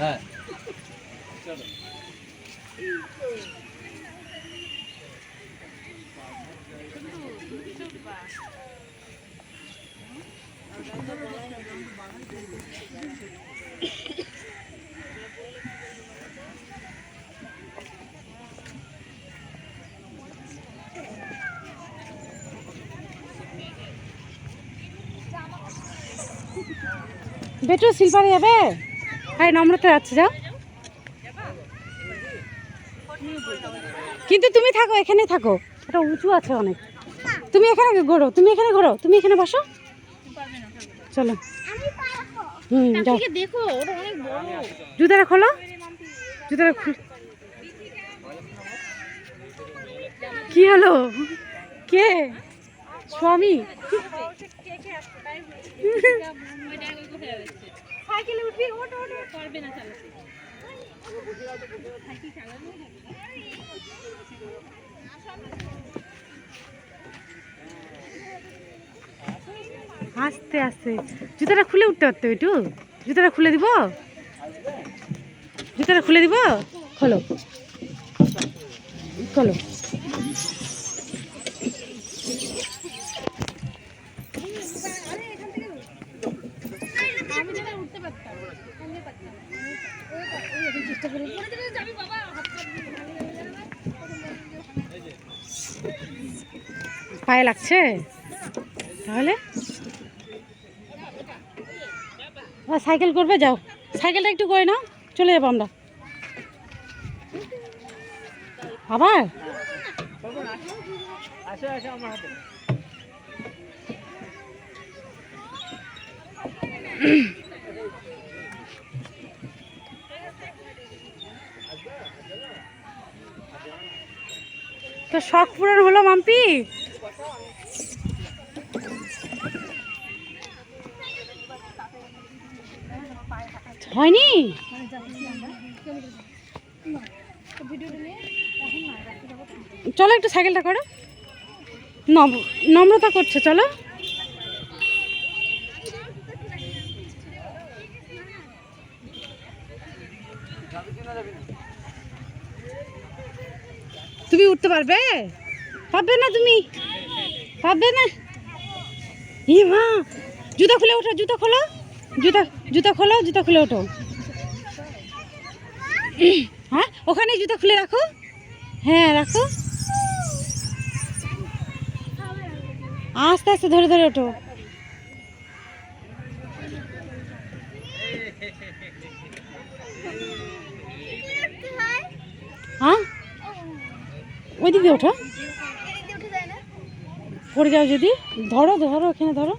হ্যাঁ। বেটু শিল্পারে যাবে হ্যাঁ নম্রতা যাচ্ছে যাও। কিন্তু তুমি থাকো এখানে থাকো। এটা উঁচু আছে অনেক। তুমি এখানে ঘোরো তুমি এখানে ঘোরো তুমি এখানে বসো। চলো। হুম যাও। দেখো জুতাটা খোলো। জুতাটা খুল কি হলো? কে? স্বামী? সাইকেলে উঠবি ওটো ওটো পারবে না চালাতে। আস্তে আস্তে। জুতাটা খুলে উঠতে পারতো একটু? জুতাটা খুলে দিব? জুতাটা খুলে দিব? খোলো। খোলো। পায়ে লাগছে? তাহলে? আ, সাইকেল করবে যাও। সাইকেলটা একটু করে নাও চলে যাব আমরা। আবার? তো শখ পূরণ হলো, মাম্পি? হয়নি? না যাব চলো একটু সাইকেলটা করো। নম- নম্রতা করছে, চলো। তুমি উঠতে পারবে? পারবে না তুমি? পারবে না? ই মা, জুতা খুলে ওঠো, জুতা খোলো। জুতা জুতা খোলো, জুতা খুলে ওঠো। হ্যাঁ ওখানে জুতা খুলে রাখো। হ্যাঁ রাখো। আস্তে আস্তে ধরে ধরে ওঠো হ্যাঁ ওই দিকে ওঠা। পড়ে যাও যদি। ধরো ধরো এখানে ধরো।